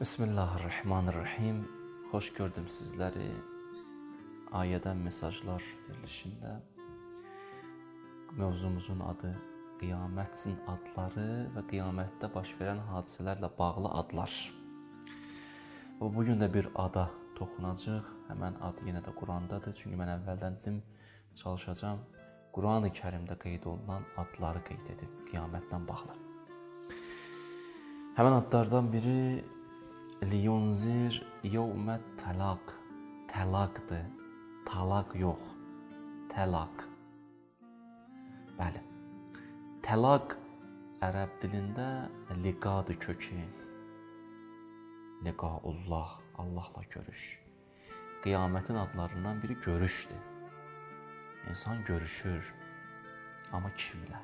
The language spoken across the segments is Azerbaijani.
Bismillahirrahmanirrahim. Xoş gördüm sizləri ayədən mesajlar verilişində. Mövzumuzun adı Qiyamətin adları və qiyamətdə baş verən hadisələrlə bağlı adlar. Və bu gün də bir ada toxunacağıq. Həmən ad yenə də Qurandadır. Çünki mən əvvəldən dedim çalışacağam Qurani-Kərimdə qeyd olunan adları qeyd edib qiyamətlə bağlı. Həmən adlardan biri liyunzir yevmət talaq. Talaqdır. Talaq yox. Talaq. Bəli. Talaq ərəb dilində liqadır kökü. Liqaullah, Allahla görüş. Qiyamətin adlarından biri görüşdür. İnsan görüşür. Amma kimlə?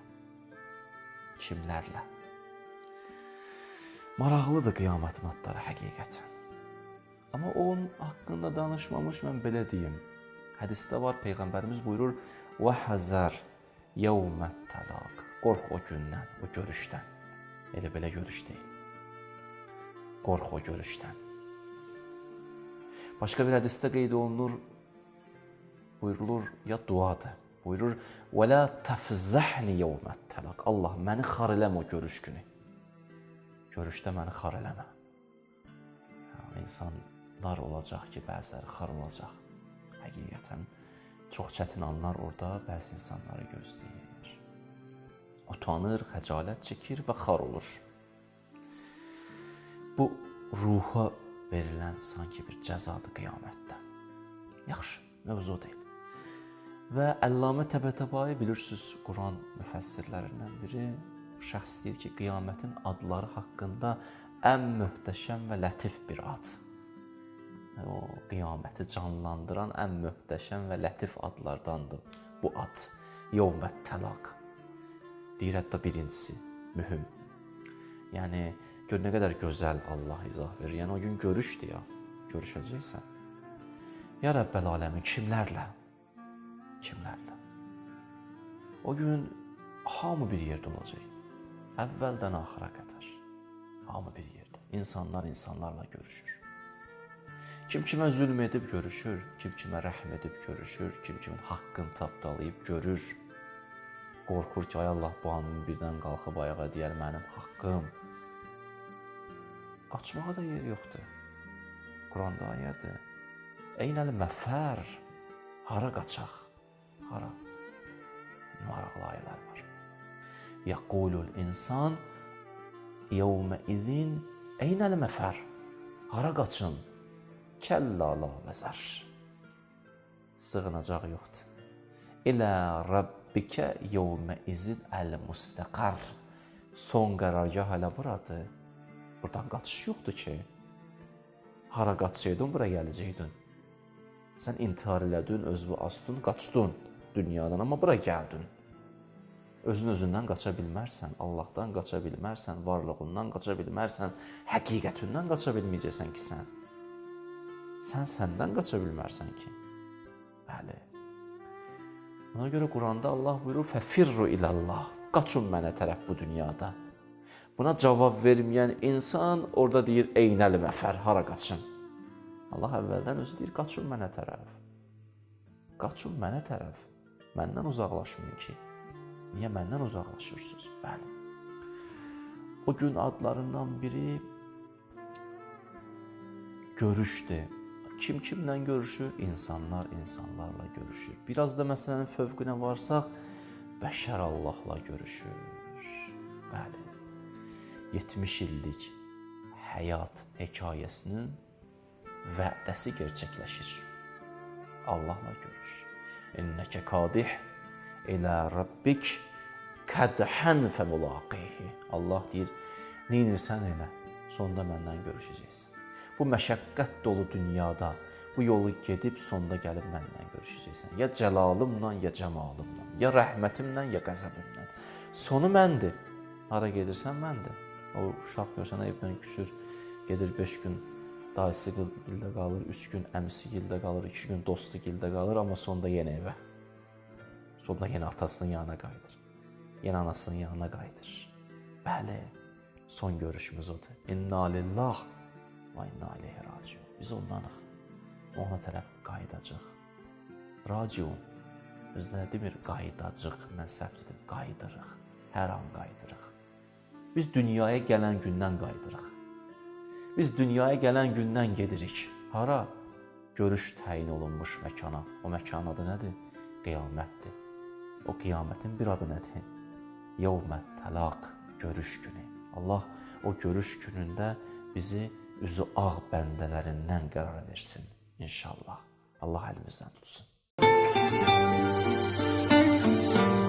Kimlərlə? Maraqlıdır qiyamətin adları həqiqətən. Amma onun haqqında danışmamış mən belə deyim. Hədisdə var peyğəmbərimiz buyurur: "Və hazar yevmət talaq." Qorx o gündən, o görüşdən. Elə belə görüş deyil. Qorx o görüşdən. Başqa bir hədisdə qeyd olunur, buyurulur ya duadır. Buyurur: "Və la tafzahni yevmət talaq." Allah məni xar eləmə o görüş günü görüşdə məni xar eləmə. Yəni, insanlar olacaq ki, bəziləri xar olacaq. Həqiqətən çox çətin anlar orada bəzi insanları gözləyir. Utanır, xəcalət çəkir və xar olur. Bu ruha verilən sanki bir cəzadır qiyamətdə. Yaxşı, mövzu deyil. Və Əllamə Təbətəbai bilirsiniz, Quran müfəssirlərindən biri şəxs deyir ki, qiyamətin adları haqqında ən möhtəşəm və lətif bir ad. O qiyaməti canlandıran ən möhtəşəm və lətif adlardandır bu ad. Yevmət təlaq. Deyir hətta birincisi mühüm. Yəni gör nə qədər gözəl Allah izah verir. Yəni o gün görüşdür ya, görüşəcəksən. Ya Rəbbəl aləmin kimlərlə? Kimlərlə? O gün hamı bir yerdə olacaq. Əvvəldən axıra qədər hamı bir yerdə. İnsanlar insanlarla görüşür. Kim kimə zülm edib görüşür, kim kimə rəhm edib görüşür, kim kimin haqqını tapdalayıb görür. Qorxur ki, ay Allah bu an birdən qalxıb ayağa deyər mənim haqqım. Qaçmağa da yer yoxdur. Quranda ayədir. Eynəl məfər. Hara qaçaq? Hara? Maraqlı ayələr var. İnsan yevmə izin eynəl məfər? Hara qaçın? Kəllə la vəzər. Sığınacaq yoxdur. İlə Rabbikə yevmə izin əl-müstəqar. Son qərargah hələ buradır. Buradan qaçış yoxdur ki. Hara qaçsaydın, bura gələcəydin. Sən intihar elədin, özünü astın, qaçdın dünyadan, amma bura gəldin. Özün özündən qaça bilmərsən, Allahdan qaça bilmərsən, varlığından qaça bilmərsən, həqiqətindən qaça bilməyəcəksən ki sən. Sən səndən qaça bilmərsən ki. Bəli. Ona görə Quranda Allah buyurur: "Fəfirru ilallah." Qaçın mənə tərəf bu dünyada. Buna cavab verməyən insan orada deyir: "Eynəl məfər, hara qaçın?" Allah əvvəldən özü deyir: "Qaçın mənə tərəf." Qaçın mənə tərəf. Məndən uzaqlaşmayın ki, Niyə məndən uzaqlaşırsınız? Bəli. O gün adlarından biri görüşdür. Kim kimlə görüşür? İnsanlar insanlarla görüşür. Biraz da məsələnin fövqünə varsaq, bəşər Allahla görüşür. Bəli. 70 illik həyat hekayəsinin vədəsi gerçəkləşir. Allahla görüş. İnnəkə kadih ilə Rabbik kədhən fəmulaqihi. Allah deyir, neynirsən elə, sonda məndən görüşəcəksən. Bu məşəqqət dolu dünyada bu yolu gedib sonda gəlib məndən görüşəcəksən. Ya cəlalımla, ya cəmalımla, ya rəhmətimlə, ya qəzəbimlə. Sonu məndir. Hara gedirsən məndir. O uşaq görsən evdən küsür, gedir 5 gün dayısı gildə qalır, 3 gün əmisi gildə qalır, 2 gün dostu gildə qalır, amma sonda yenə evə. Sonra yenə atasının yanına qayıdır. Yenə anasının yanına qayıdır. Bəli, son görüşümüz odur. İnna lillah və inna ilayhi raciun. Biz ondanıq. Ona tərəf qayıdacağıq. Raciun özləri demir qayıdacağıq, mən səhv dedim, qayıdırıq. Hər an qayıdırıq. Biz dünyaya gələn gündən qayıdırıq. Biz dünyaya gələn gündən gedirik. Hara? Görüş təyin olunmuş məkana. O məkanın adı nədir? Qiyamətdir. O qiyamətin bir adı nədir? Yevmət təlaq, görüş günü. Allah o görüş günündə bizi üzü ağ bəndələrindən qərar versin inşallah. Allah əlimizdən tutsun. Müzik